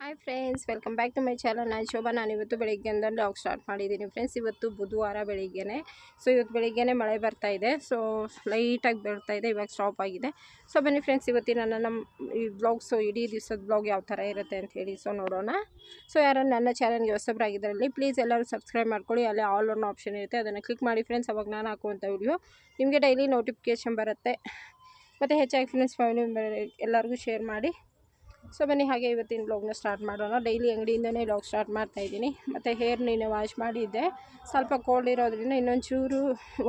Hi friends welcome back to my channel ನಾನು ಶೋಭಾ. ನಾನು ಇವತ್ತು ಬೆಳಿಗ್ಗೆಯಿಂದ ಡಾಗ್ ಸ್ಟಾರ್ಟ್ ಮಾಡಿದ್ದೀನಿ ಫ್ರೆಂಡ್ಸ್ ಇವತ್ತು ಬುಧವಾರ ಬೆಳಿಗ್ಗೆನೆ. ಸೊ ಇವತ್ತು ಬೆಳಿಗ್ಗೆನೆ ಮಳೆ ಬರ್ತಾ ಇದೆ. ಸೊ ಲೈಟಾಗಿ ಬೀಳ್ತಾ ಇದೆ. ಇವಾಗ ಸ್ಟಾಪ್ ಆಗಿದೆ. ಸೊ ಬನ್ನಿ ಫ್ರೆಂಡ್ಸ್ ಇವತ್ತಿನ ನನ್ನ ಈ ಬ್ಲಾಗ್ಸು ಇಡೀ ದಿವಸದ ಬ್ಲಾಗ್ ಯಾವ ಥರ ಇರುತ್ತೆ ಅಂತ ಹೇಳಿ ಸೊ ನೋಡೋಣ. ಸೊ ಯಾರು ನನ್ನ ಚಾನಲ್ಗೆ ಹೊಸಬ್ರಾಗಿದ್ದರಲ್ಲಿ ಪ್ಲೀಸ್ ಎಲ್ಲರೂ ಸಬ್ಸ್ಕ್ರೈಬ್ ಮಾಡ್ಕೊಳ್ಳಿ. ಅಲ್ಲಿ ಆಲ್ ಅನ್ನೋ ಆಪ್ಷನ್ ಇರುತ್ತೆ. ಅದನ್ನು ಕ್ಲಿಕ್ ಮಾಡಿ ಫ್ರೆಂಡ್ಸ್ ಅವಾಗ ನಾನು ಹಾಕುವಂಥ ವಿಡಿಯೋ ನಿಮಗೆ ಡೈಲಿ ನೋಟಿಫಿಕೇಷನ್ ಬರುತ್ತೆ. ಮತ್ತು ಹೆಚ್ಚಾಗಿ ಫ್ರೆಂಡ್ಸ್ ಫ್ಯಾಮಿಲಿ ಎಲ್ಲರಿಗೂ ಶೇರ್ ಮಾಡಿ. ಸೊ ಬನ್ನಿ, ಹಾಗೆ ಇವತ್ತಿನ ಬ್ಲಾಗ್ನ ಸ್ಟಾರ್ಟ್ ಮಾಡೋಣ. ಡೈಲಿ ಅಂಗಡಿಯಿಂದನೇ ಬ್ಲಾಗ್ ಸ್ಟಾರ್ಟ್ ಮಾಡ್ತಾ ಇದ್ದೀನಿ. ಮತ್ತು ಹೇರ್ ನೀನು ವಾಶ್ ಮಾಡಿದ್ದೆ. ಸ್ವಲ್ಪ ಕೋಲ್ಡ್ ಇರೋದ್ರಿಂದ ಇನ್ನೊಂಚೂರು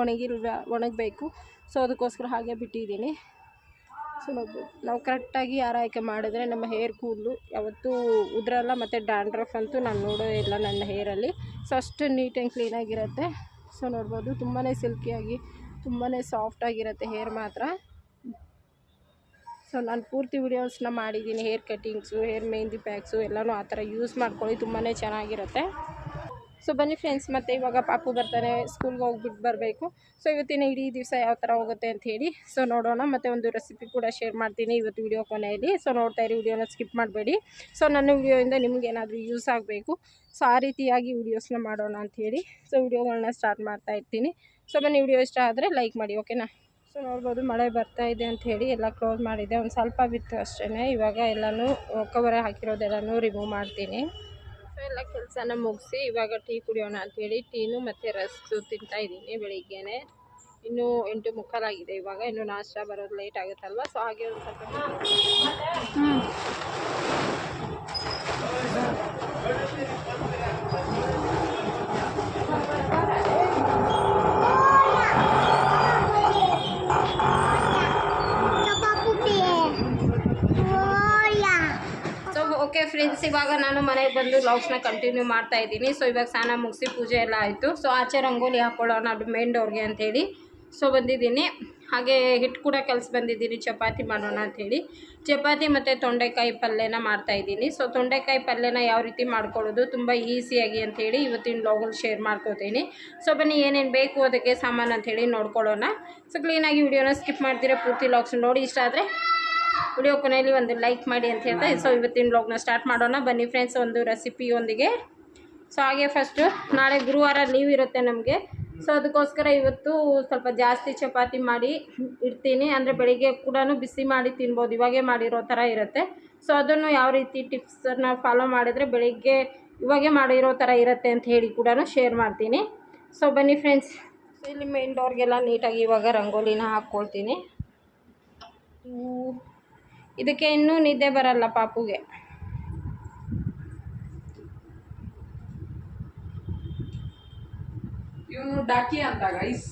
ಒಣಗಿಲ್ವ, ಒಣಗಬೇಕು. ಸೊ ಅದಕ್ಕೋಸ್ಕರ ಹಾಗೆ ಬಿಟ್ಟಿದ್ದೀನಿ. ಸೊ ನಾವು ನಾವು ಕರೆಕ್ಟಾಗಿ ಆರೈಕೆ ಮಾಡಿದ್ರೆ ನಮ್ಮ ಹೇರ್ ಕೂದಲು ಯಾವತ್ತೂ ಉದ್ರಲ್ಲ, ಮತ್ತು ಡ್ಯಾಂಡ್ರಫ್ ಅಂತೂ ನಾನು ನೋಡೋದೇ ಇಲ್ಲ ನನ್ನ ಹೇರಲ್ಲಿ ಸೊ ಅಷ್ಟು ನೀಟ್ ಆ್ಯಂಡ್ ಕ್ಲೀನಾಗಿರುತ್ತೆ ಸೊ ನೋಡ್ಬೋದು. ತುಂಬಾ ಸಿಲ್ಕಿಯಾಗಿ ತುಂಬಾ ಸಾಫ್ಟಾಗಿರುತ್ತೆ ಹೇರ್ ಮಾತ್ರ. ಸೊ ನಾನು ಪೂರ್ತಿ ವೀಡಿಯೋಸ್ನ ಮಾಡಿದ್ದೀನಿ hair cuttings hair mehndi packs ಎಲ್ಲನೂ ಆ ಥರ ಯೂಸ್ ಮಾಡ್ಕೊಳ್ಳಿ ತುಂಬಾ ಚೆನ್ನಾಗಿರುತ್ತೆ. ಸೊ ಬನ್ನಿ ಫ್ರೆಂಡ್ಸ್ ಮತ್ತು ಇವಾಗ ಪಾಪು ಬರ್ತಾನೆ ಸ್ಕೂಲ್ಗೆ ಹೋಗ್ಬಿಟ್ಟು ಬರಬೇಕು. ಸೊ ಇವತ್ತಿನ ಇಡೀ ದಿವಸ ಯಾವ ಥರ ಹೋಗುತ್ತೆ ಅಂತ ಹೇಳಿ ಸೊ ನೋಡೋಣ. ಮತ್ತು ಒಂದು ರೆಸಿಪಿ ಕೂಡ ಶೇರ್ ಮಾಡ್ತೀನಿ ಇವತ್ತು ವಿಡಿಯೋ ಕೊನೆಯಲ್ಲಿ. ಸೊ ನೋಡ್ತಾ ಇರಿ ವಿಡಿಯೋನ ಸ್ಕಿಪ್ ಮಾಡಬೇಡಿ. ಸೊ ನನ್ನ ವಿಡಿಯೋಯಿಂದ ನಿಮ್ಗೆ ಏನಾದರೂ ಯೂಸ್ ಆಗಬೇಕು ಸೊ ಆ ರೀತಿಯಾಗಿ ವೀಡಿಯೋಸ್ನ ಮಾಡೋಣ ಅಂತ ಹೇಳಿ. ಸೊ ವಿಡಿಯೋಗಳನ್ನ ಸ್ಟಾರ್ಟ್ ಮಾಡ್ತಾ ಇರ್ತೀನಿ. ಸೊ ಬನ್ನಿ ವಿಡಿಯೋ ಇಷ್ಟ ಆದರೆ ಲೈಕ್ ಮಾಡಿ ಓಕೆನಾ ಸೊ ನೋಡ್ಬೋದು, ಮಳೆ ಬರ್ತಾ ಇದೆ ಅಂತ ಹೇಳಿ ಎಲ್ಲ ಕ್ಲೋಸ್ ಮಾಡಿದ್ದೆ ಒಂದು ಸ್ವಲ್ಪ ಬಿತ್ತು ಅಷ್ಟೇ ಇವಾಗ ಎಲ್ಲನೂ ಕವರ್ ಹಾಕಿರೋದೆಲ್ಲನೂ ರಿಮೂವ್ ಮಾಡ್ತೀನಿ. ಸೊ ಎಲ್ಲ ಕೆಲಸನ ಮುಗಿಸಿ ಇವಾಗ ಟೀ ಕುಡಿಯೋಣ ಅಂಥೇಳಿ ಟೀನು ಮತ್ತು ರಸ್ಕು ತಿಂತಾ ಇದ್ದೀನಿ ಬೆಳಿಗ್ಗೆನೆ. ಇನ್ನೂ ಎಂಟು ಮುಕ್ಕಾಲಾಗಿದೆ ಇವಾಗ. ಇನ್ನು ನಾಷ್ಟ ಬರೋದು ಲೇಟ್ ಆಗುತ್ತಲ್ವ? ಸೊ ಹಾಗೆ ಒಂದು ಸ್ವಲ್ಪ ಸೊ ಓಕೆ ಫ್ರೆಂಡ್ಸ್ ಇವಾಗ ನಾನು ಮನೆಗೆ ಬಂದು ಲಾಗ್ಸ್ನ ಕಂಟಿನ್ಯೂ ಮಾಡ್ತಾ ಇದ್ದೀನಿ. ಸೊ ಇವಾಗ ಸ್ನಾನ ಮುಗಿಸಿ ಪೂಜೆ ಎಲ್ಲ ಆಯಿತು. ಸೊ ಆಚೆ ರಂಗೋಲಿ ಹಾಕ್ಕೊಳ್ಳೋಣ ಅದು ಮೇನ್ ಡೋರ್ಗೆ ಅಂಥೇಳಿ. ಸೊ ಬಂದಿದ್ದೀನಿ. ಹಾಗೆ ಹಿಟ್ಟು ಕೂಡ ಕೆಲಸ ಬಂದಿದ್ದೀನಿ. ಚಪಾತಿ ಮಾಡೋಣ ಅಂಥೇಳಿ. ಚಪಾತಿ ಮತ್ತು ತೊಂಡೆಕಾಯಿ ಪಲ್ಯನ ಮಾಡ್ತಾಯಿದ್ದೀನಿ ಸೊ ತೊಂಡೆಕಾಯಿ ಪಲ್ಯನ ಯಾವ ರೀತಿ ಮಾಡ್ಕೊಳ್ಳೋದು ತುಂಬ ಈಸಿಯಾಗಿ ಅಂಥೇಳಿ ಇವತ್ತಿನ ಬ್ಲಾಗಲ್ಲಿ ಶೇರ್ ಮಾಡ್ಕೋತೀನಿ. ಸೊ ಬನ್ನಿ ಏನೇನು ಬೇಕು ಅದಕ್ಕೆ ಸಾಮಾನು ಅಂಥೇಳಿ ನೋಡ್ಕೊಳ್ಳೋಣ. ಸೊ ಕ್ಲೀನಾಗಿ ವಿಡಿಯೋನ ಸ್ಕಿಪ್ ಮಾಡ್ತೀರಾ, ಪೂರ್ತಿ ಲಾಗ್ಸ್ ನೋಡಿ. ಇಷ್ಟ ಆದರೆ ವಿಡಿಯೋ ಕೊನೆಯಲ್ಲಿ ಒಂದು ಲೈಕ್ ಮಾಡಿ ಅಂತ ಹೇಳ್ತಾ ಸೊ ಇವತ್ತಿನ ಬ್ಲಾಗ್ನ ಸ್ಟಾರ್ಟ್ ಮಾಡೋಣ. ಬನ್ನಿ ಫ್ರೆಂಡ್ಸ್ ಒಂದು ರೆಸಿಪಿಯೊಂದಿಗೆ ಸೊ ಹಾಗೆ ಫಸ್ಟು ನಾಳೆ ಗುರುವಾರ ಲೀವ್ ಇರುತ್ತೆ ನಮಗೆ. ಸೊ ಅದಕ್ಕೋಸ್ಕರ ಇವತ್ತು ಸ್ವಲ್ಪ ಜಾಸ್ತಿ ಚಪಾತಿ ಮಾಡಿ ಇಡ್ತೀನಿ. ಅಂದರೆ ಬೆಳಿಗ್ಗೆ ಕೂಡ ಬಿಸಿ ಮಾಡಿ ತಿನ್ಬೋದು. ಇವಾಗೇ ಮಾಡಿರೋ ಥರ ಇರುತ್ತೆ. ಸೊ ಅದನ್ನು ಯಾವ ರೀತಿ ಟಿಪ್ಸನ್ನು ಫಾಲೋ ಮಾಡಿದರೆ ಬೆಳಿಗ್ಗೆ ಇವಾಗೇ ಮಾಡಿರೋ ಥರ ಇರುತ್ತೆ ಅಂತ ಹೇಳಿ ಕೂಡ ಶೇರ್ ಮಾಡ್ತೀನಿ. ಸೊ ಬನ್ನಿ ಫ್ರೆಂಡ್ಸ್ ಇಲ್ಲಿ ಮೇನ್ ಡೋರ್ಗೆಲ್ಲ ನೀಟಾಗಿ ಇವಾಗ ರಂಗೋಲಿನ ಹಾಕ್ಕೊಳ್ತೀನಿ. ಇದಕ್ಕೆ ಇನ್ನೂ ನಿದ್ದೆ ಬರಲ್ಲ ಪಾಪುಗೆ. ಇವನು ಡಾಕಿ ಅಂತ ಗೈಸ್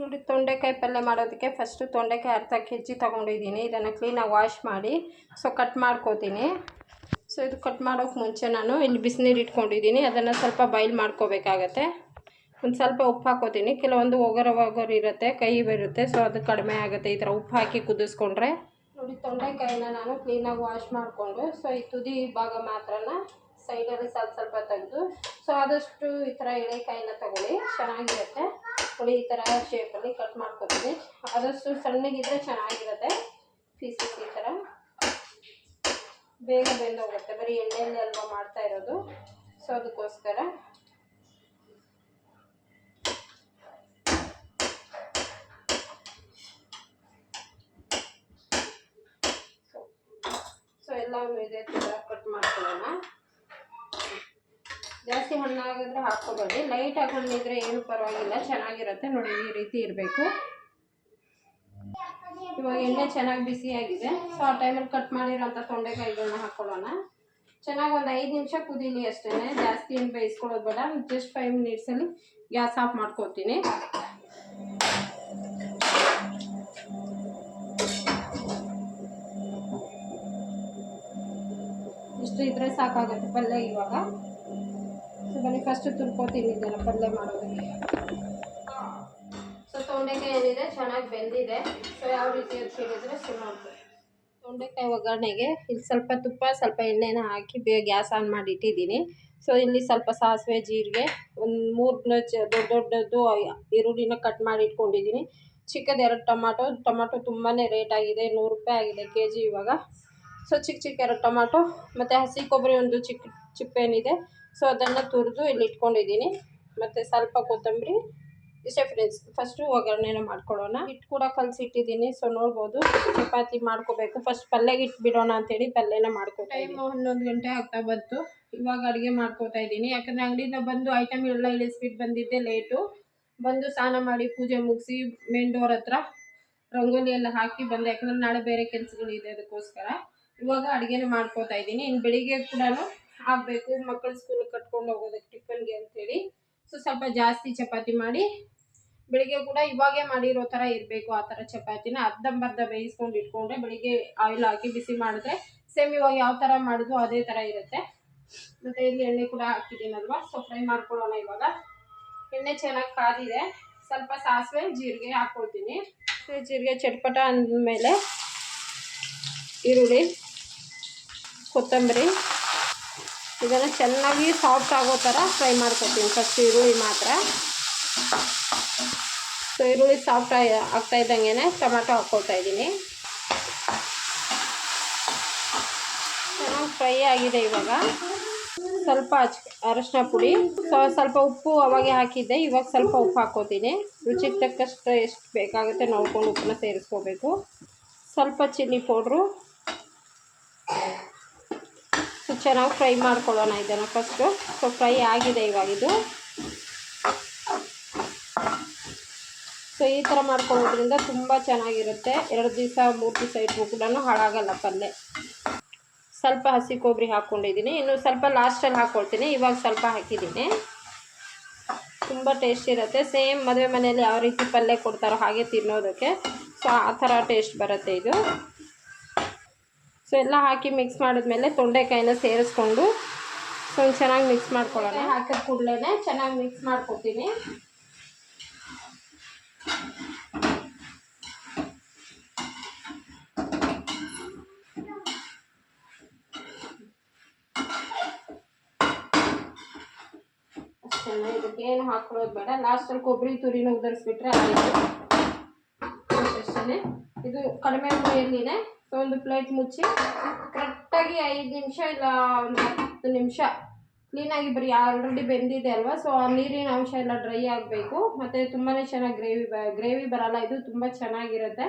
ನೋಡಿ ತೊಂಡೆಕಾಯಿ ಪಲ್ಯ ಮಾಡೋದಕ್ಕೆ ಫಸ್ಟು ತೊಂಡೆಕಾಯಿ ಅರ್ಧ ಕೆ ಜಿ ತೊಗೊಂಡಿದ್ದೀನಿ. ಇದನ್ನು ಕ್ಲೀನಾಗಿ ವಾಶ್ ಮಾಡಿ ಸೊ ಕಟ್ ಮಾಡ್ಕೋತೀನಿ. ಸೊ ಇದು ಕಟ್ ಮಾಡೋಕ್ಕೆ ಮುಂಚೆ ನಾನು ಇಲ್ಲಿ ಬಿಸಿನೀರು ಇಟ್ಕೊಂಡಿದ್ದೀನಿ. ಅದನ್ನು ಸ್ವಲ್ಪ ಬಾಯ್ಲ್ ಮಾಡ್ಕೋಬೇಕಾಗತ್ತೆ. ಒಂದು ಸ್ವಲ್ಪ ಉಪ್ಪು ಹಾಕೋತೀನಿ. ಕೆಲವೊಂದು ಒಗರು ಒಗರು ಇರುತ್ತೆ ಕೈ ಬರುತ್ತೆ. ಸೊ ಅದು ಕಡಿಮೆ ಆಗುತ್ತೆ. ಈ ಥರ ಉಪ್ಪು ಹಾಕಿ ಕುದಿಸ್ಕೊಂಡ್ರೆ. ನೋಡಿ, ತೊಂಡೆಕಾಯಿನ ನಾನು ಕ್ಲೀನಾಗಿ ವಾಶ್ ಮಾಡಿಕೊಂಡು ಸೊ ಈ ತುದಿ ಭಾಗ ಮಾತ್ರನ ಸೈಡಲ್ಲಿ ಸ್ವಲ್ಪ ಸ್ವಲ್ಪ ತೆಗೆದು ಸೊ ಆದಷ್ಟು ಈ ಥರ ಎಳೆಕಾಯಿನ ತಗೊಳ್ಳಿ. ಚೆನ್ನಾಗಿರುತ್ತೆ. ನೋಡಿ, ಈ ಥರ ಶೇಪಲ್ಲಿ ಕಟ್ ಮಾಡ್ಕೊತೀನಿ. ಆದಷ್ಟು ಸಣ್ಣಗಿದ್ರೆ ಚೆನ್ನಾಗಿರುತ್ತೆ. ಪೀಸಸ್ ಬೇಗ ಬೆಂದೋಗುತ್ತೆ. ಬರೀ ಎಣ್ಣೆಯಲ್ಲಿ ಅಲ್ವಾ ಮಾಡ್ತಾ ಇರೋದು. ಸೊ ಅದಕ್ಕೋಸ್ಕರ. ಸೊ ಎಲ್ಲವನ್ನು ಇದೇ ಥರ ಕಟ್ ಮಾಡ್ಕೊಳ್ಳೋಣ. ಜಾಸ್ತಿ ಹಣ್ಣಾಗಿದ್ರೆ ಹಾಕ್ಕೋಬೇಡಿ. ಲೈಟ್ ಹಣ್ಣಿದ್ರೆ ಏನು ಪರವಾಗಿಲ್ಲ. ಚೆನ್ನಾಗಿರುತ್ತೆ. ನೋಡಿ, ಈ ರೀತಿ ಇರಬೇಕು. ಇವಾಗ ಎಣ್ಣೆ ಚೆನ್ನಾಗಿ ಆಗಿದೆ. ಸೊ ಆ ಟೈಮಲ್ಲಿ ಕಟ್ ಮಾಡಿರೋಂಥ ತೊಂಡೆಕಾಯಿಗಳನ್ನ ಹಾಕ್ಕೊಳ್ಳೋಣ ಚೆನ್ನಾಗಿ ಒಂದು ಐದು ನಿಮಿಷ ಕುದೀಲಿ ಅಷ್ಟೇ ಜಾಸ್ತಿ ಏನು ಬೇಯಿಸ್ಕೊಳ್ಳೋದು ಬೇಡ. ಜಸ್ಟ್ ಫೈವ್ ಮಿನಿಟ್ಸಲ್ಲಿ ಗ್ಯಾಸ್ ಆಫ್ ಮಾಡ್ಕೊತೀನಿ ಇಷ್ಟು ಇದ್ರೆ ಸಾಕಾಗುತ್ತೆ ಪಲ್ಯ ಇವಾಗ. ಸೊ ಬನ್ನಿ ಫಸ್ಟ್ ತುರ್ಕೋತೀನಿ ಇದೆಲ್ಲ ಪಲ್ಯ ಮಾಡೋದಕ್ಕೆ. ತೊಂಡೆಕಾಯಿ ಏನಿದೆ, ಚೆನ್ನಾಗಿ ಬೆಂದಿದೆ. ಸೊ ಯಾವ ರೀತಿ ಅಂತ ಹೇಳಿದರೆ ಸೊ ನೋಡ್ಬೋದು ತೊಂಡೆ ತೊಂಡೆಕಾಯಿ ಒಗ್ಗರಣೆಗೆ ಇಲ್ಲಿ ಸ್ವಲ್ಪ ತುಪ್ಪ, ಸ್ವಲ್ಪ ಎಣ್ಣೆನ ಹಾಕಿ ಬೇ ಗ್ಯಾಸ್ ಆನ್ ಮಾಡಿ ಇಟ್ಟಿದ್ದೀನಿ. ಸೊ ಇಲ್ಲಿ ಸ್ವಲ್ಪ ಸಾಸಿವೆ, ಜೀರಿಗೆ, ಒಂದು ಮೂರು ದೊಡ್ಡ ದೊಡ್ಡದು ಈರುಳ್ಳಿನ ಕಟ್ ಮಾಡಿ ಇಟ್ಕೊಂಡಿದ್ದೀನಿ. ಚಿಕ್ಕದು ಎರಡು ಟೊಮಾಟೊ ಟೊಮಾಟೊ ತುಂಬಾ ರೇಟ್ ಆಗಿದೆ, ನೂರು ರೂಪಾಯಿ ಆಗಿದೆ ಕೆ ಜಿ ಇವಾಗ. ಸೊ ಚಿಕ್ಕ ಚಿಕ್ಕ ಎರಡು ಟೊಮಾಟೊ, ಮತ್ತು ಹಸಿ ಕೊಬ್ಬರಿ ಒಂದು ಚಿಕ್ಕ ಚಿಪ್ಪೇನಿದೆ. ಸೊ ಅದನ್ನು ತುರಿದು ಇಲ್ಲಿ ಇಟ್ಕೊಂಡಿದ್ದೀನಿ. ಮತ್ತು ಸ್ವಲ್ಪ ಕೊತ್ತಂಬರಿ ಇಷ್ಟೇ ಫ್ರೆಂಡ್ಸ್ ಫಸ್ಟು ಒಗ್ಗರಣೆನ ಮಾಡ್ಕೊಳ್ಳೋಣ. ಹಿಟ್ಟು ಕೂಡ ಕಲಸಿಟ್ಟಿದ್ದೀನಿ ಸೊ ನೋಡ್ಬೋದು. ಚಪಾತಿ ಮಾಡ್ಕೋಬೇಕು. ಫಸ್ಟ್ ಪಲ್ಯಗೆ ಇಟ್ಬಿಡೋಣ ಅಂತೇಳಿ ಪಲ್ಯನ ಮಾಡ್ಕೊ ಟೈಮು ಹನ್ನೊಂದು ಗಂಟೆ ಆಗ್ತಾ ಬಂತು. ಇವಾಗ ಅಡುಗೆ ಮಾಡ್ಕೋತಾ ಇದ್ದೀನಿ. ಯಾಕಂದರೆ ಅಂಗಡಿಯಿಂದ ಬಂದು ಐಟಮ್ ಎಲ್ಲ ಇಳಿಸ್ಬಿಟ್ಟು ಬಂದಿದ್ದೆ ಲೇಟು ಬಂದು ಸ್ನಾನ ಮಾಡಿ ಪೂಜೆ ಮುಗಿಸಿ ಮೇನ್ ಡೋರ್ ಹತ್ರ ರಂಗೋಲಿ ಎಲ್ಲ ಹಾಕಿ ಬಂದೆ. ಯಾಕಂದ್ರೆ ನಾಳೆ ಬೇರೆ ಕೆಲಸಗಳಿದೆ ಅದಕ್ಕೋಸ್ಕರ. ಇವಾಗ ಅಡುಗೆನ ಮಾಡ್ಕೋತಾ ಇದ್ದೀನಿ. ಇನ್ನು ಬೆಳಿಗ್ಗೆ ಕೂಡ ಆಗಬೇಕು. ಮಕ್ಕಳು ಸ್ಕೂಲ್ ಕಟ್ಕೊಂಡು ಹೋಗೋದಕ್ಕೆ ಟಿಫನ್ಗೆ ಅಂತೇಳಿ. ಸೊ ಸ್ವಲ್ಪ ಜಾಸ್ತಿ ಚಪಾತಿ ಮಾಡಿ ಬೆಳಿಗ್ಗೆ ಕೂಡ ಇವಾಗೇ ಮಾಡಿರೋ ಥರ ಇರಬೇಕು ಆ ಥರ ಚಪಾತಿನ. ಅರ್ಧಂಬರ್ಧ ಬೇಯಿಸ್ಕೊಂಡು ಇಟ್ಕೊಂಡ್ರೆ ಬೆಳಿಗ್ಗೆ ಆಯಿಲ್ ಹಾಕಿ ಬಿಸಿ ಮಾಡಿದ್ರೆ ಸೇಮ್ ಇವಾಗ ಯಾವ ಥರ ಮಾಡಿದ್ವು ಅದೇ ಥರ ಇರುತ್ತೆ. ಮತ್ತು ಇಲ್ಲಿ ಎಣ್ಣೆ ಕೂಡ ಹಾಕಿದ್ದೀನಲ್ವ? ಸೊ ಫ್ರೈ ಮಾಡ್ಕೊಳ್ಳೋಣ ಇವಾಗ. ಎಣ್ಣೆ ಚೆನ್ನಾಗಿ ಕಾದಿದೆ. ಸ್ವಲ್ಪ ಸಾಸಿವೆ, ಜೀರಿಗೆ ಹಾಕ್ಕೊಳ್ತೀನಿ ಸೊ ಜೀರಿಗೆ ಚಟ್ಪಟ ಅಂದಮೇಲೆ ಈರುಳ್ಳಿ, ಕೊತ್ತಂಬರಿ ಇದನ್ನು ಚೆನ್ನಾಗಿ ಸಾಫ್ಟ್ ಆಗೋ ಥರ ಫ್ರೈ ಮಾಡ್ಕೊತೀನಿ. ಫಸ್ಟ್ ಈರುಳ್ಳಿ ಮಾತ್ರ. ಸೊ ಈರುಳ್ಳಿ ಸಾಫ್ಟ್ ಆಗ್ತಾ ಇದ್ದಂಗೆ ಟೊಮೆಟೊ ಹಾಕ್ಕೊಳ್ತಾ ಇದ್ದೀನಿ. ಚೆನ್ನಾಗಿ ಫ್ರೈ ಆಗಿದೆ ಇವಾಗ. ಸ್ವಲ್ಪ ಅರಶಿನ ಪುಡಿ. ಸೊ, ಸ್ವಲ್ಪ ಉಪ್ಪು ಅವಾಗೆ ಹಾಕಿದ್ದೆ. ಇವಾಗ ಸ್ವಲ್ಪ ಉಪ್ಪು ಹಾಕೋತೀನಿ. ರುಚಿಗೆ ತಕ್ಕಷ್ಟು ಎಷ್ಟು ಬೇಕಾಗುತ್ತೆ ನೋಡ್ಕೊಂಡು ಉಪ್ಪನ್ನ ಸೇರಿಸ್ಕೋಬೇಕು. ಸ್ವಲ್ಪ ಚಿಲ್ಲಿ ಪೌಡ್ರು. ಚೆನ್ನಾಗಿ ಫ್ರೈ ಮಾಡ್ಕೊಳ್ಳೋಣ ಇದನ್ನು ಫಸ್ಟು. ಸೊ ಫ್ರೈ ಆಗಿದೆ ಇವಾಗ ಇದು. ಸೊ ಈ ಥರ ಮಾಡ್ಕೊಳ್ಳೋದ್ರಿಂದ ತುಂಬ ಚೆನ್ನಾಗಿರುತ್ತೆ. ಎರಡು ದಿವಸ, ಮೂರು ದಿವಸ ಇಟ್ಟು ಕೂಡ ಹಾಳಾಗಲ್ಲ ಪಲ್ಯ ಸ್ವಲ್ಪ ಹಸಿ ಕೊಬ್ಬರಿ ಹಾಕ್ಕೊಂಡಿದ್ದೀನಿ. ಇನ್ನು ಸ್ವಲ್ಪ ಲಾಸ್ಟಲ್ಲಿ ಹಾಕ್ಕೊಳ್ತೀನಿ ಇವಾಗ ಸ್ವಲ್ಪ ಹಾಕಿದ್ದೀನಿ. ತುಂಬ ಟೇಸ್ಟ್ ಇರುತ್ತೆ. ಸೇಮ್ ಮದುವೆ ಮನೆಯಲ್ಲಿ ಯಾವ ರೀತಿ ಪಲ್ಯ ಕೊಡ್ತಾರೋ ಹಾಗೆ ತಿನ್ನೋದಕ್ಕೆ. ಸೊ ಆ ಥರ ಟೇಸ್ಟ್ ಬರುತ್ತೆ ಇದು. ಸೊ ಎಲ್ಲ ಹಾಕಿ ಮಿಕ್ಸ್ ಮಾಡಿದ್ಮೇಲೆ ತೊಂಡೆಕಾಯಿನ ಸೇರಿಸ್ಕೊಂಡು ಸೊ ಚೆನ್ನಾಗಿ ಮಿಕ್ಸ್ ಮಾಡ್ಕೊಳ್ಳೋಣ. ಹಾಕಿದ ಕೂಡಲೇ ಚೆನ್ನಾಗಿ ಮಿಕ್ಸ್ ಮಾಡ್ಕೊತೀನಿ ಇದಕ್ಕೆ ಏನು ಹಾಕೊಳ್ಳೋದು ಬೇಡ. ಲಾಸ್ಟಲ್ಲಿ ಕೊಬ್ಬರಿ ತುರಿನ ಉದರ್ಸ್ಬಿಟ್ರೆ ಆಯಿತು. ಇದು ಕಡಿಮೆ ಉರಿಯಲ್ಲಿನೇ ಸೊ ಒಂದು ಪ್ಲೇಟ್ ಮುಚ್ಚಿ ಕರೆಕ್ಟಾಗಿ ಐದು ನಿಮಿಷ ಇಲ್ಲ ಒಂದು ಹತ್ತು ನಿಮಿಷ ಕ್ಲೀನಾಗಿ ಬರೀ ಆಲ್ರೆಡಿ ಬೆಂದಿದೆ ಅಲ್ವಾ? ಸೊ ಆ ನೀರಿನ ಅಂಶ ಎಲ್ಲ ಡ್ರೈ ಆಗಬೇಕು. ಮತ್ತು ತುಂಬಾ ಚೆನ್ನಾಗಿ ಗ್ರೇವಿ ಬ ಗ್ರೇವಿ ಬರಲ್ಲ. ಇದು ತುಂಬ ಚೆನ್ನಾಗಿರುತ್ತೆ.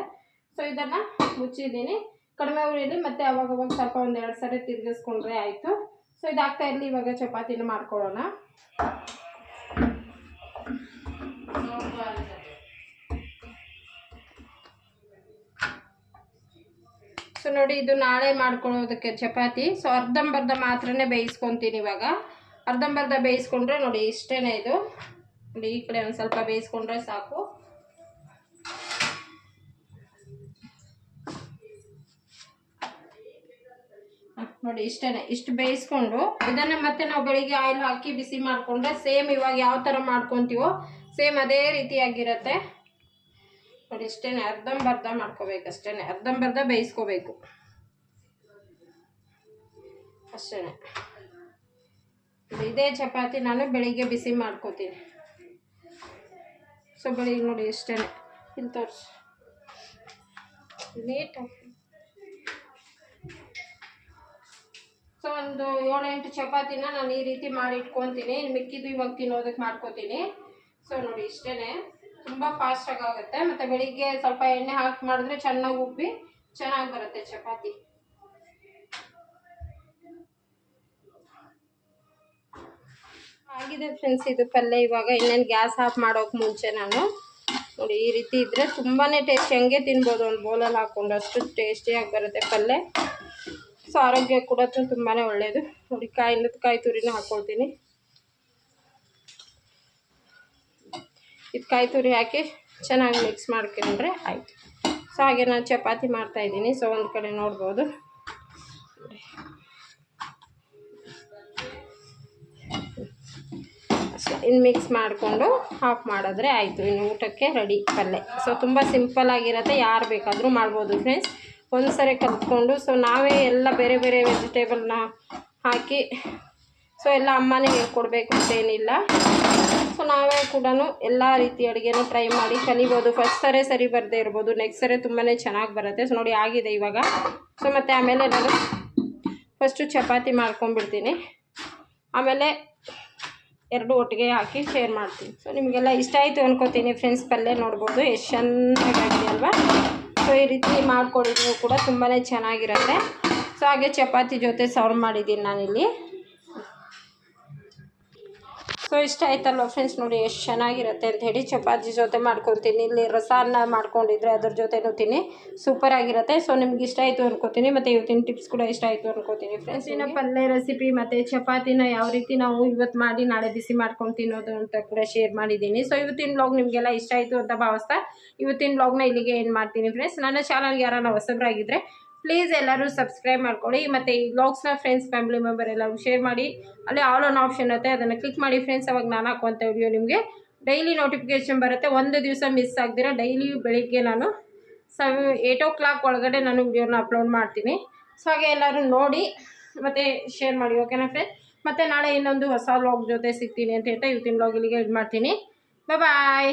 ಸೊ ಇದನ್ನು ಮುಚ್ಚಿದ್ದೀನಿ. ಕಡಿಮೆ ಉರಿಯಲ್ಲಿ ಮತ್ತು ಅವಾಗವಾಗ ಸ್ವಲ್ಪ ಒಂದು ಎರಡು ಸರಿ ತಿರುಗಿಸ್ಕೊಂಡ್ರೆ ಆಯಿತು. ಸೊ ಇದಾಗ್ತಾ ಇರಲಿ, ಇವಾಗ ಚಪಾತಿನ ಮಾಡ್ಕೊಳ್ಳೋಣ. ಸೊ ನೋಡಿ, ಇದು ನಾಳೆ ಮಾಡ್ಕೊಳ್ಳೋದಕ್ಕೆ ಚಪಾತಿ. ಸೊ ಅರ್ಧಂಬರ್ಧ ಮಾತ್ರನೇ ಬೇಯಿಸ್ಕೊತೀನಿ ಇವಾಗ. ಅರ್ಧಂಬರ್ಧ ಬೇಯಿಸ್ಕೊಂಡ್ರೆ ನೋಡಿ ಇಷ್ಟೇ ಇದು. ನೋಡಿ, ಈ ಕಡೆ ಒಂದು ಸ್ವಲ್ಪ ಬೇಯಿಸ್ಕೊಂಡ್ರೆ ಸಾಕು. ನೋಡಿ ಇಷ್ಟೇ ಇಷ್ಟು ಬೇಯಿಸ್ಕೊಂಡು, ಇದನ್ನ ಮತ್ತೆ ನಾವು ಬೆಳಿಗ್ಗೆ ಆಯಿಲ್ ಹಾಕಿ ಬಿಸಿ ಮಾಡಿಕೊಂಡ್ರೆ ಸೇಮ್ ಇವಾಗ ಯಾವ ಥರ ಮಾಡ್ಕೊತೀವೋ, ಸೇಮ್ ಅದೇ ರೀತಿಯಾಗಿರುತ್ತೆ. ನೋಡಿ ಇಷ್ಟೇ ಅರ್ಧಂಬರ್ಧ ಮಾಡ್ಕೋಬೇಕು ಅಷ್ಟೇ ಅರ್ಧಂಬರ್ಧ ಬೇಯಿಸ್ಕೋಬೇಕು. ಅಷ್ಟೇ ಇದೇ ಚಪಾತಿ ನಾನು ಬೆಳಿಗ್ಗೆ ಬಿಸಿ ಮಾಡ್ಕೋತೀನಿ. ಸೊ, ಬೆಳಿಗ್ಗೆ ನೋಡಿ ಇಷ್ಟೇ ಇಲ್ಲಿ ತೋರಿಸಿ. ನೀಟಾಗಿ ಸೊ, ಒಂದು ಏಳೆಂಟು ಚಪಾತಿನ ನಾನು ಈ ರೀತಿ ಮಾಡಿ ಇಟ್ಕೊತೀನಿ. ಮಿಕ್ಕಿದ್ದು ಇವಾಗ ತಿನ್ನೋದಕ್ಕೆ ಮಾಡ್ಕೋತೀನಿ. ಸೊ, ನೋಡಿ ಇಷ್ಟೇ ತುಂಬ ಫಾಸ್ಟಾಗಿ ಆಗುತ್ತೆ. ಮತ್ತು ಬೆಳಿಗ್ಗೆ ಸ್ವಲ್ಪ ಎಣ್ಣೆ ಹಾಕಿ ಮಾಡಿದ್ರೆ ಚೆನ್ನಾಗಿ ಉಬ್ಬಿ ಚೆನ್ನಾಗಿ ಬರುತ್ತೆ ಚಪಾತಿ. ಆಗಿದೆ ಫ್ರೆಂಡ್ಸ್ ಇದು ಪಲ್ಯ. ಇವಾಗ ಇನ್ನೇನು ಗ್ಯಾಸ್ ಆಫ್ ಮಾಡೋಕೆ ಮುಂಚೆ ನಾನು. ನೋಡಿ, ಈ ರೀತಿ ಇದ್ದರೆ ತುಂಬಾ ಟೇಸ್ಟಿ ಹೆಂಗೆ ತಿನ್ಬೋದು ಒಂದು ಬೌಲಲ್ಲಿ ಹಾಕ್ಕೊಂಡು ಅಷ್ಟು ಟೇಸ್ಟಿಯಾಗಿ ಬರುತ್ತೆ ಪಲ್ಯ. ಸೊ ಆರೋಗ್ಯ ಕೂಡ ತುಂಬಾ ಒಳ್ಳೆಯದು ನೋಡಿ ಕಾಯಿ ಕಾಯಿ ತುರಿನೂ ಹಾಕ್ಕೊಳ್ತೀನಿ ಇದು ಕಾಯಿ ತುರಿ ಹಾಕಿ ಚೆನ್ನಾಗಿ ಮಿಕ್ಸ್ ಮಾಡ್ಕೊಂಡ್ರೆ ಆಯಿತು. ಸೊ, ಹಾಗೆ ನಾನು ಚಪಾತಿ ಮಾಡ್ತಾಯಿದ್ದೀನಿ ಸೊ, ಒಂದು ಕಡೆ ನೋಡ್ಬೋದು. ಇನ್ನು ಮಿಕ್ಸ್ ಮಾಡಿಕೊಂಡು ಆಫ್ ಮಾಡಿದ್ರೆ ಆಯಿತು. ಇನ್ನು ಊಟಕ್ಕೆ ರೆಡಿ ಪಲ್ಯ ಸೊ, ತುಂಬ ಸಿಂಪಲ್ ಆಗಿರುತ್ತೆ. ಯಾರು ಬೇಕಾದರೂ ಮಾಡ್ಬೋದು ಫ್ರೆಂಡ್ಸ್. ಒಂದು ಸರಿ ಕಲ್ತ್ಕೊಂಡು, ಸೊ, ನಾವೇ ಎಲ್ಲ ಬೇರೆ ಬೇರೆ ವೆಜಿಟೇಬಲ್ನ ಹಾಕಿ ಸೊ ಎಲ್ಲ ಅಮ್ಮನೇ ಹೇಳ್ಕೊಡ್ಬೇಕು ಅಂತೇನಿಲ್ಲ. ಸೊ ನಾವೇ ಕೂಡ ಎಲ್ಲ ರೀತಿ ಅಡುಗೆನೂ ಟ್ರೈ ಮಾಡಿ ಕಲಿಬೋದು. ಫಸ್ಟ್ ಸರೇ ಸರಿ ಬರದೇ ಇರ್ಬೋದು. ನೆಕ್ಸ್ಟ್ ಸರಿ ತುಂಬಾ ಚೆನ್ನಾಗಿ ಬರುತ್ತೆ. ಸೊ ನೋಡಿ ಆಗಿದೆ ಇವಾಗ. ಸೊ ಮತ್ತು ಆಮೇಲೆ ನಾನು ಫಸ್ಟು ಚಪಾತಿ ಮಾಡ್ಕೊಂಡ್ಬಿಡ್ತೀನಿ. ಆಮೇಲೆ ಎರಡು ಒಟ್ಟಿಗೆ ಹಾಕಿ ಶೇರ್ ಮಾಡ್ತೀನಿ. ಸೊ ನಿಮಗೆಲ್ಲ ಇಷ್ಟ ಆಯಿತು ಅನ್ಕೋತೀನಿ ಫ್ರೆಂಡ್ಸ್ ಪಲ್ಯ ನೋಡ್ಬೋದು. ಎಷ್ಟು ಚೆನ್ನಾಗಿದೆ ಅಲ್ವಾ? ಸೊ ಈ ರೀತಿ ಮಾಡ್ಕೊಡಿದ್ರು ಕೂಡ ತುಂಬಾ ಚೆನ್ನಾಗಿರುತ್ತೆ. ಸೊ ಹಾಗೆ ಚಪಾತಿ ಜೊತೆ ಸರ್ವ್ ಮಾಡಿದ್ದೀನಿ ನಾನಿಲ್ಲಿ. ಸೊ ಇಷ್ಟ ಆಯ್ತಲ್ವ ಫ್ರೆಂಡ್ಸ್ ನೋಡಿ ಎಷ್ಟು ಚೆನ್ನಾಗಿರುತ್ತೆ ಅಂತ ಹೇಳಿ ಚಪಾತಿ ಜೊತೆ ಮಾಡ್ಕೊತೀನಿ ಇಲ್ಲಿ ರಸಾನ್ನ ಮಾಡ್ಕೊಂಡಿದ್ರೆ ಅದ್ರ ಜೊತೆನೂ ತಿನ್ನಿ. ಸೂಪರ್ ಆಗಿರುತ್ತೆ. ಸೊ ನಿಮ್ಗೆ ಇಷ್ಟ ಆಯಿತು ಅನ್ಕೋತೀನಿ. ಮತ್ತು ಇವತ್ತಿನ ಟಿಪ್ಸ್ ಕೂಡ ಇಷ್ಟ ಆಯಿತು ಅನ್ಕೋತೀನಿ ಫ್ರೆಂಡ್ಸ್ ಇನ್ನು ಪಲ್ಯ ರೆಸಿಪಿ ಮತ್ತು ಚಪಾತಿನ ಯಾವ ರೀತಿ ನಾವು ಇವತ್ತು ಮಾಡಿ ನಾಳೆ ಬಿಸಿ ಮಾಡ್ಕೊಂಡು ತಿನ್ನೋದು ಅಂತ ಕೂಡ ಶೇರ್ ಮಾಡಿದ್ದೀನಿ. ಸೊ ಇವತ್ತಿನ ಬ್ಲಾಗ್ ನಿಮಗೆಲ್ಲ ಇಷ್ಟ ಆಯಿತು ಅಂತ ಭಾವಿಸ್ತಾ ಇವತ್ತಿನ ಬ್ಲಾಗ್ನ ಇಲ್ಲಿಗೆ ಏನು ಮಾಡ್ತೀನಿ ಫ್ರೆಂಡ್ಸ್ ನನ್ನ ಚಾನಲ್ಗೆ ಯಾರನ್ನ ಹೊಸಬರಾಗಿದ್ದರೆ ಪ್ಲೀಸ್ ಎಲ್ಲರೂ ಸಬ್ಸ್ಕ್ರೈಬ್ ಮಾಡ್ಕೊಳ್ಳಿ. ಮತ್ತು ಈ ಬ್ಲಾಗ್ಸ್ನ ಫ್ರೆಂಡ್ಸ್ ಫ್ಯಾಮಿಲಿ ಮೆಂಬರ್ ಎಲ್ಲರೂ ಶೇರ್ ಮಾಡಿ. ಅಲ್ಲಿ ಆಲ್ ಆನ್ ಆಪ್ಷನ್ ಇರುತ್ತೆ. ಅದನ್ನು ಕ್ಲಿಕ್ ಮಾಡಿ ಫ್ರೆಂಡ್ಸ್ ಅವಾಗ ನಾನು ಹಾಕುವಂಥ ವಿಡಿಯೋ ನಿಮಗೆ. ಡೈಲಿ ನೋಟಿಫಿಕೇಷನ್ ಬರುತ್ತೆ. ಒಂದು ದಿವಸ ಮಿಸ್ ಆಗ್ದಿರ ಡೈಲಿ ಬೆಳಿಗ್ಗೆ ನಾನು ಸೆವ್ ಏಯ್ಟ್ ಓ ಕ್ಲಾಕ್ ಒಳಗಡೆ ನಾನು ವಿಡಿಯೋನ ಅಪ್ಲೋಡ್ ಮಾಡ್ತೀನಿ. ಸೊ ಹಾಗೆ ಎಲ್ಲರೂ ನೋಡಿ ಮತ್ತು ಶೇರ್ ಮಾಡಿ ಓಕೆನಾ ಫ್ರೆಂಡ್ಸ್ ಮತ್ತು ನಾಳೆ ಇನ್ನೊಂದು ಹೊಸ ವ್ಲಾಗ್ ಜೊತೆ ಸಿಗ್ತೀನಿ ಅಂತ ಹೇಳ್ತಾ ಇವತ್ತಿನ ವ್ಲಾಗ್ ಇಲ್ಲಿಗೆ ಇದು ಮಾಡ್ತೀನಿ. ಬಾಯ್